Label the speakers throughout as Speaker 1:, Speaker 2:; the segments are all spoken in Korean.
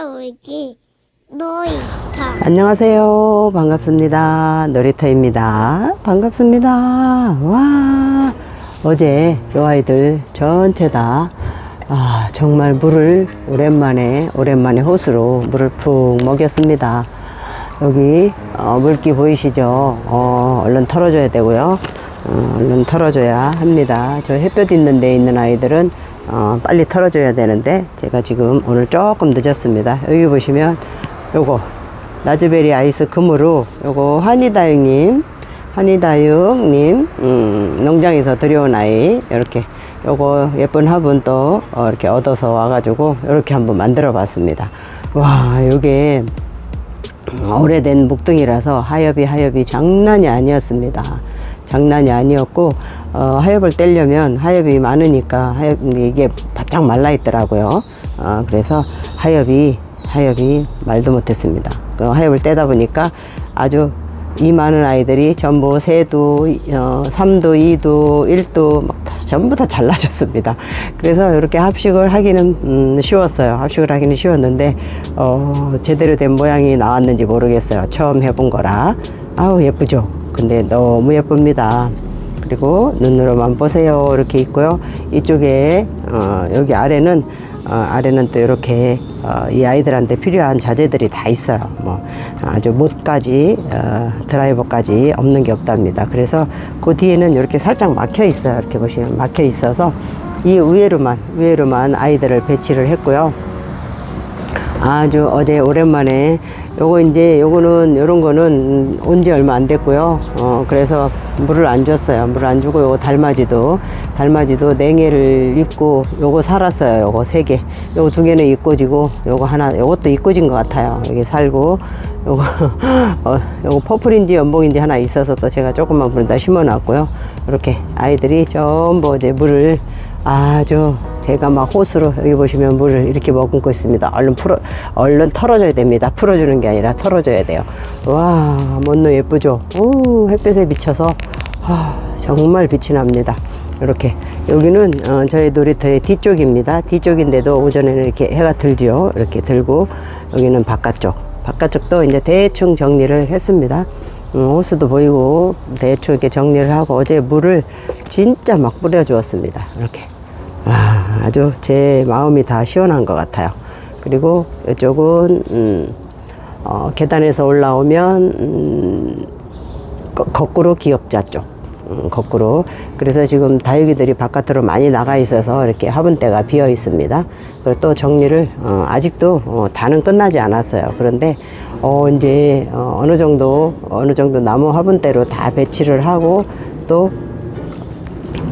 Speaker 1: 할아버지 놀이터
Speaker 2: 안녕하세요. 반갑습니다. 놀이터입니다. 반갑습니다. 와, 어제 요 아이들 전체 다, 아, 정말 물을 오랜만에, 오랜만에 호수로 물을 푹 먹였습니다. 여기, 어, 물기 보이시죠? 어, 얼른 털어줘야 되고요. 어, 얼른 털어줘야 합니다. 저 햇볕 있는 데 있는 아이들은 어, 빨리 털어줘야 되는데 제가 지금 오늘 조금 늦었습니다. 여기 보시면 요거 라즈베리 아이스 금으로 요거 한이다육님 한이다육님 음, 농장에서 들여온 아이 이렇게 요거 예쁜 화분 또 어, 이렇게 얻어서 와가지고 이렇게 한번 만들어 봤습니다. 와 요게 오래된 목동이라서 하엽이 하엽이 장난이 아니었습니다. 장난이 아니었고 어, 하엽을 떼려면 하엽이 많으니까 하엽 이게 바짝 말라 있더라고요. 어, 그래서 하엽이 하엽이 말도 못했습니다. 그 하엽을 떼다 보니까 아주 이 많은 아이들이 전부 세도, 어, 3도, 2도, 1도 막 다, 전부 다 잘라졌습니다. 그래서 이렇게 합식을 하기는 음, 쉬웠어요. 합식을 하기는 쉬웠는데 어, 제대로 된 모양이 나왔는지 모르겠어요. 처음 해본 거라. 아우 예쁘죠. 근데 너무 예쁩니다. 그리고 눈으로만 보세요. 이렇게 있고요. 이쪽에 어, 여기 아래는 어, 아래는 또 이렇게 어, 이 아이들한테 필요한 자재들이 다 있어요. 뭐 아주 못까지 어, 드라이버까지 없는 게 없답니다. 그래서 그 뒤에는 이렇게 살짝 막혀 있어요. 이렇게 보시면 막혀 있어서 이 위에로만 위에로만 아이들을 배치를 했고요. 아주 어제 오랜만에 요거 이제 요거는 요런 거는 온 지 얼마 안 됐고요. 어 그래서 물을 안 줬어요. 물을 안 주고 요거 달맞이도 달맞이도 냉해를 입고 요거 살았어요. 요거 세 개. 요거 두 개는 입고지고 요거 하나 요것도 입고진 것 같아요. 여기 살고 요거 어 요거 퍼플인지 연봉인지 하나 있어서 또 제가 조금만 물에다 심어 놨고요. 이렇게 아이들이 전부 이제 물을 아주 제가 막 호수로 여기 보시면 물을 이렇게 머금고 있습니다. 얼른 풀어, 얼른 털어줘야 됩니다. 풀어주는 게 아니라 털어줘야 돼요. 와, 못노 예쁘죠? 오, 햇볕에 비쳐서 아, 정말 빛이 납니다. 이렇게 여기는 어, 저희 놀이터의 뒤쪽입니다. 뒤쪽인데도 오전에는 이렇게 해가 들죠. 이렇게 들고 여기는 바깥쪽. 바깥쪽도 이제 대충 정리를 했습니다. 음, 호수도 보이고 대충 이렇게 정리를 하고 어제 물을 진짜 막 뿌려 주었습니다. 이렇게 아, 아주 제 마음이 다 시원한 것 같아요. 그리고 이쪽은 음, 어, 계단에서 올라오면 음, 거, 거꾸로 기역자 쪽. 음, 거꾸로. 그래서 지금 다육이들이 바깥으로 많이 나가 있어서 이렇게 화분대가 비어 있습니다. 그리고 또 정리를, 어, 아직도, 어, 다는 끝나지 않았어요. 그런데, 어, 이제, 어, 어느 정도, 어느 정도 나무 화분대로 다 배치를 하고 또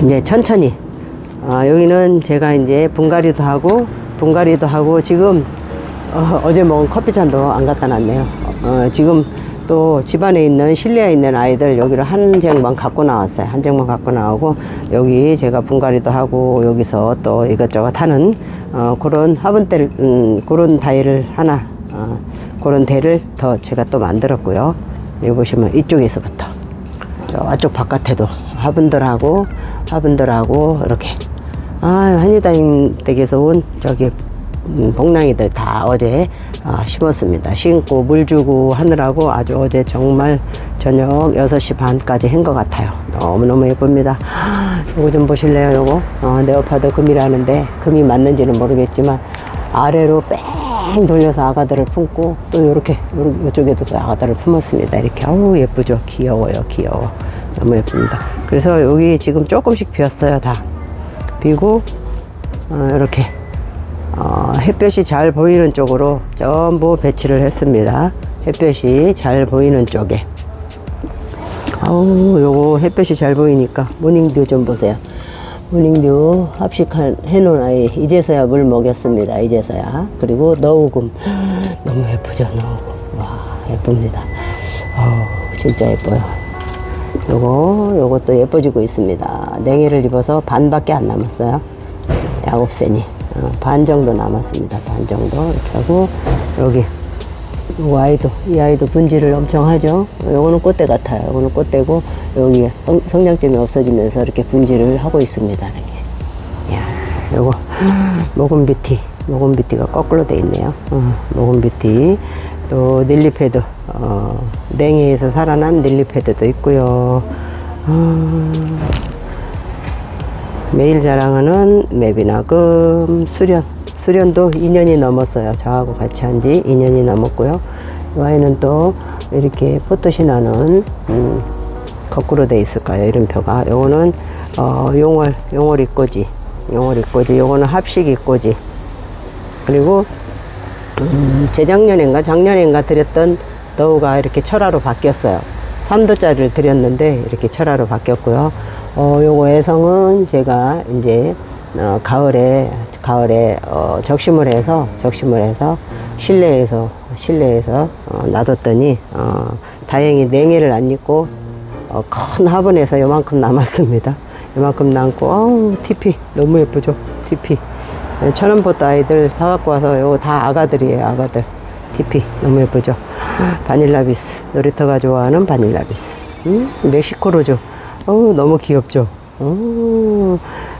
Speaker 2: 이제 천천히 아, 여기는 제가 이제 분갈이도 하고 분갈이도 하고 지금 어, 제 먹은 커피잔도 안 갖다 놨네요. 어, 지금 또 집안에 있는 실내에 있는 아이들 여기를 한 쟁만 갖고 나왔어요. 한 쟁만 갖고 나오고 여기 제가 분갈이도 하고 여기서 또 이것저것 하는 어, 그런 화분대를 음, 그런 다이를 하나 어, 그런 대를 더 제가 또 만들었고요. 여기 보시면 이쪽에서부터 저쪽 바깥에도 화분들하고 화분들하고 이렇게 아 한이다인 댁에서 온 저기 음, 복랑이들 다 어제 아, 심었습니다. 심고 물 주고 하느라고 아주 어제 정말 저녁 6시 반까지 한 것 같아요. 너무너무 예쁩니다. 요거 좀 보실래요, 요거? 어, 네오파드 금이라는데 금이 맞는지는 모르겠지만 아래로 뺑 돌려서 아가들을 품고 또 요렇게 요, 요쪽에도 또 아가들을 품었습니다. 이렇게 아우 예쁘죠? 귀여워요, 귀여워. 너무 예쁩니다. 그래서 여기 지금 조금씩 비었어요, 다. 비고 어, 이렇게 어, 햇볕이 잘 보이는 쪽으로 전부 배치를 했습니다. 햇볕이 잘 보이는 쪽에. 아우, 요거 햇볕이 잘 보이니까 모닝듀 좀 보세요. 모닝듀 합식한 해놓은 아이 이제서야 물 먹였습니다. 이제서야. 그리고 너우금 너무 예쁘죠, 너우금. 와, 예쁩니다. 어우, 진짜 예뻐요. 요거, 요것도 예뻐지고 있습니다. 냉해를 입어서 반밖에 안 남았어요. 야곱센이. 어, 반 정도 남았습니다. 반 정도. 이렇게 하고, 여기. 이 아이도, 이 아이도 분질을 엄청 하죠. 요거는 꽃대 같아요. 요거는 꽃대고, 여기 성, 성장점이 없어지면서 이렇게 분질을 하고 있습니다. 이렇게. 이야, 요거, 모금비티. 노곤비티가 거꾸로 돼 있네요. 어, 노곤비티. 또 닐리패드, 어, 냉해에서 살아난 닐리패드도 있고요. 어, 매일 자랑하는 맵이나금 수련. 수련도 2년이 넘었어요. 저하고 같이 한 지 2년이 넘었고요. 이 아이는 또 이렇게 포토시 나는, 음, 거꾸로 돼 있을까요? 이름표가. 요거는, 어, 용월, 용월 이꼬지. 용월 이꼬지. 요거는 합식 이꼬지. 그리고, 음, 재작년인가 작년인가 드렸던 너우가 이렇게 철화로 바뀌었어요. 3도짜리를 드렸는데 이렇게 철화로 바뀌었고요. 어, 요거 애성은 제가 이제 어, 가을에 가을에 어, 적심을 해서 적심을 해서 실내에서 실내에서 어, 놔뒀더니 어, 다행히 냉해를 안 입고 어, 큰 화분에서 요만큼 남았습니다. 요만큼 남고 아우 TP 너무 예쁘죠 TP 천연포트 아이들 사갖고 와서 요거 다 아가들이에요 아가들 TP 너무 예쁘죠 바닐라비스. 놀이터가 좋아하는 바닐라비스. 음, 멕시코로죠. 어우 너무 귀엽죠. 어,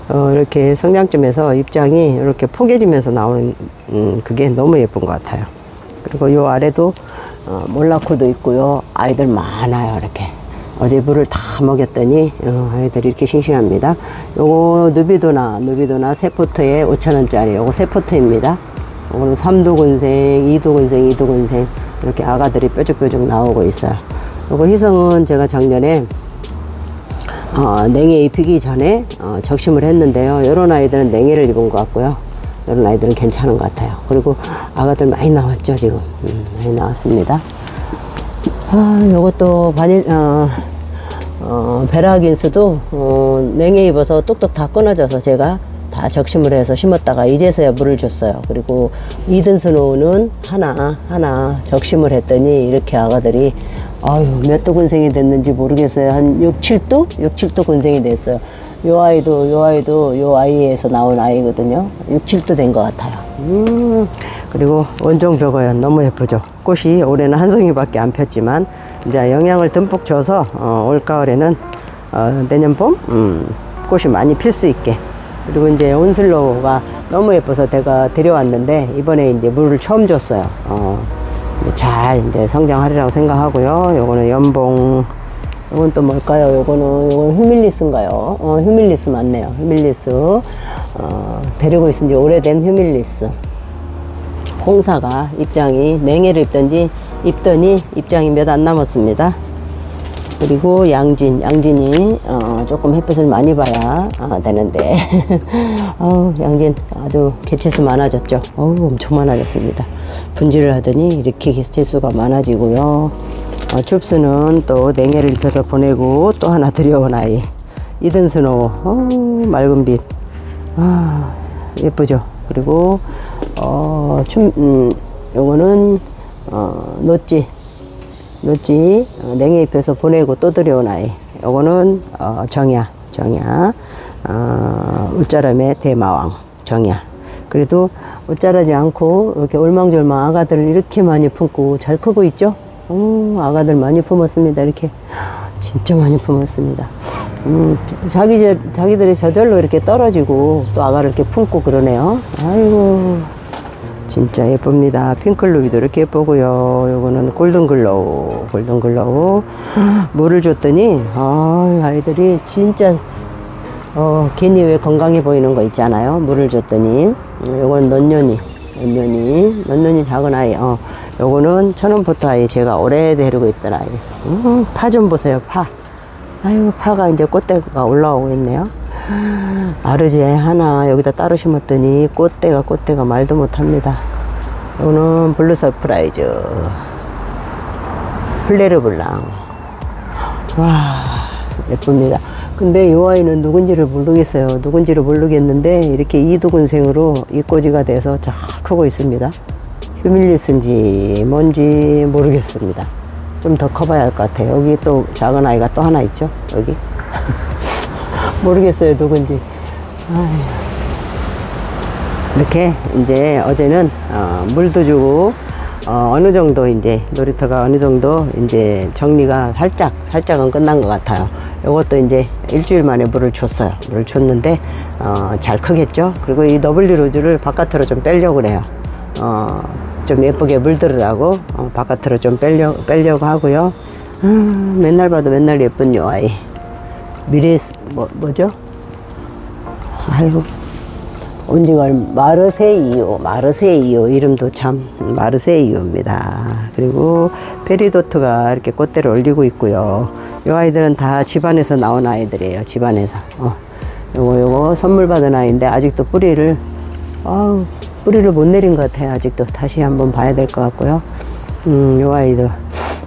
Speaker 2: 어, 이렇게 성장점에서 입장이 이렇게 포개지면서 나오는 음, 그게 너무 예쁜 것 같아요. 그리고 요 아래도 어, 몰라코도 있고요. 아이들 많아요 이렇게. 어제 물을 다 먹였더니 어, 아이들이 이렇게 싱싱합니다. 요거 누비도나 누비도나 세포트에 5천원짜리 요거 세포트입니다. 요거는 3도군생, 2도군생, 2도군생 이렇게 아가들이 뾰족뾰족 나오고 있어요. 요거 희성은 제가 작년에 어, 냉해 입히기 전에 어, 적심을 했는데요. 이런 아이들은 냉해를 입은 것 같고요. 이런 아이들은 괜찮은 것 같아요. 그리고 아가들 많이 나왔죠 지금 음, 많이 나왔습니다. 아, 요것도 바닐, 어, 어, 베라긴스도, 어, 냉해 입어서 뚝뚝 다 끊어져서 제가 다 적심을 해서 심었다가 이제서야 물을 줬어요. 그리고 이든 스노우는 하나, 하나 적심을 했더니 이렇게 아가들이, 아유, 몇 도 군생이 됐는지 모르겠어요. 한 6, 7도? 6, 7도 군생이 됐어요. 요 아이도, 요 아이도 요 아이에서 나온 아이거든요. 6, 7도 된 것 같아요. 음, 그리고 원종 벽어연 너무 예쁘죠. 꽃이 올해는 한 송이밖에 안 폈지만 이제 영양을 듬뿍 줘서 어, 올 가을에는 어, 내년 봄 음, 꽃이 많이 필 수 있게 그리고 이제 온슬로우가 너무 예뻐서 제가 데려왔는데 이번에 이제 물을 처음 줬어요. 어, 이제 잘 이제 성장하리라고 생각하고요. 요거는 연봉 이건 또 뭘까요? 요거는 요건 휴밀리스인가요? 어, 휴밀리스 맞네요. 휴밀리스 어, 데리고 있은 지 오래된 휴밀리스. 홍사가 입장이 냉해를 입던지 입더니 입장이 몇 안 남았습니다. 그리고 양진, 양진이 어, 조금 햇빛을 많이 봐야 어, 되는데 어우, 양진 아주 개체수 많아졌죠. 어우, 엄청 많아졌습니다. 분질을 하더니 이렇게 개체수가 많아지고요. 어, 춥스는 또 냉해를 입혀서 보내고 또 하나 들여온 아이 이든스노우 어우, 맑은 빛 아, 예쁘죠. 그리고 어, 춤, 음, 요거는 어, 노찌 노찌 어, 냉해 입혀서 보내고 또 들여온 아이. 요거는 어, 정야, 정야, 어, 울자람의 대마왕 정야. 그래도 울자라지 않고 이렇게 올망졸망 아가들을 이렇게 많이 품고 잘 크고 있죠. 음, 아가들 많이 품었습니다. 이렇게 진짜 많이 품었습니다. 음, 자기 저, 자기들이 저절로 이렇게 떨어지고 또 아가를 이렇게 품고 그러네요. 아이고. 진짜 예쁩니다. 핑클루비도 이렇게 예쁘고요. 요거는 골든글로우, 골든글로우. 물을 줬더니, 아, 아이들이 진짜, 어, 괜히 왜 건강해 보이는 거 있잖아요. 물을 줬더니. 음, 요거는 넌년이, 넌년이, 넌년이 작은 아이. 어, 요거는 천원포트 아이. 제가 오래 데리고 있던 아이. 음, 파좀 보세요, 파. 아유, 파가 이제 꽃대가 올라오고 있네요. 아르제 하나 여기다 따로 심었더니 꽃대가 꽃대가 말도 못합니다. 이거는 블루 서프라이즈 플레르 블랑 와 예쁩니다. 근데 이 아이는 누군지를 모르겠어요. 누군지를 모르겠는데 이렇게 이두근생으로 이꼬지가 돼서 잘 크고 있습니다. 휴밀리스인지 뭔지 모르겠습니다. 좀 더 커봐야 할 것 같아요. 여기 또 작은 아이가 또 하나 있죠. 여기. 모르겠어요 누군지 아휴. 이렇게 이제 어제는 어, 물도 주고 어, 느 정도 이제 놀이터가 어느 정도 이제 정리가 살짝 살짝은 끝난 것 같아요. 이것도 이제 일주일 만에 물을 줬어요. 물을 줬는데 어, 잘 크겠죠. 그리고 이 더블리 로즈를 바깥으로 좀 빼려고 그래요. 어, 좀 예쁘게 물들으라고 어, 바깥으로 좀 빼려, 빼려고 하고요. 아, 맨날 봐도 맨날 예쁜 요 아이. 미레스 뭐 뭐죠? 아이고 온지가 마르세이오, 마르세이오 이름도 참 마르세이오입니다. 그리고 페리도트가 이렇게 꽃대를 올리고 있고요. 이 아이들은 다 집안에서 나온 아이들이에요. 집안에서. 어. 요거 요거 선물 받은 아이인데 아직도 뿌리를 아우 뿌리를 못 내린 것 같아요. 아직도 다시 한번 봐야 될 것 같고요. 음, 요 아이도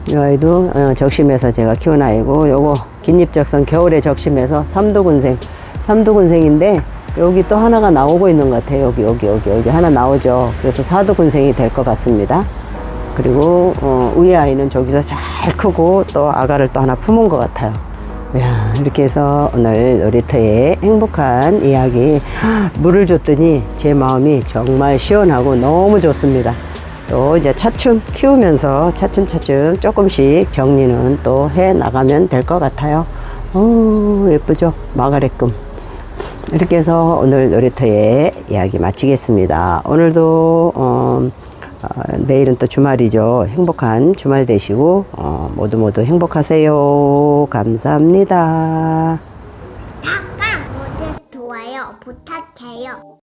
Speaker 2: 이 아이도 어, 적심해서 제가 키운 아이고 요거 긴잎적선 겨울에 적심해서 삼도군생 삼도군생인데 여기 또 하나가 나오고 있는 것 같아요 여기 여기 여기 여기 하나 나오죠 그래서 사도군생이 될 것 같습니다 그리고 어, 위에 아이는 저기서 잘 크고 또 아가를 또 하나 품은 것 같아요 야, 이렇게 해서 오늘 놀이터의 행복한 이야기 물을 줬더니 제 마음이 정말 시원하고 너무 좋습니다. 또 이제 차츰 키우면서 차츰차츰 조금씩 정리는 또 해 나가면 될 것 같아요. 오, 예쁘죠? 마가렛금. 이렇게 해서 오늘 놀이터의 이야기 마치겠습니다. 오늘도 어, 어, 내일은 또 주말이죠. 행복한 주말 되시고 어, 모두 모두 행복하세요. 감사합니다.
Speaker 1: 닭강 모두 좋아요 부탁해요.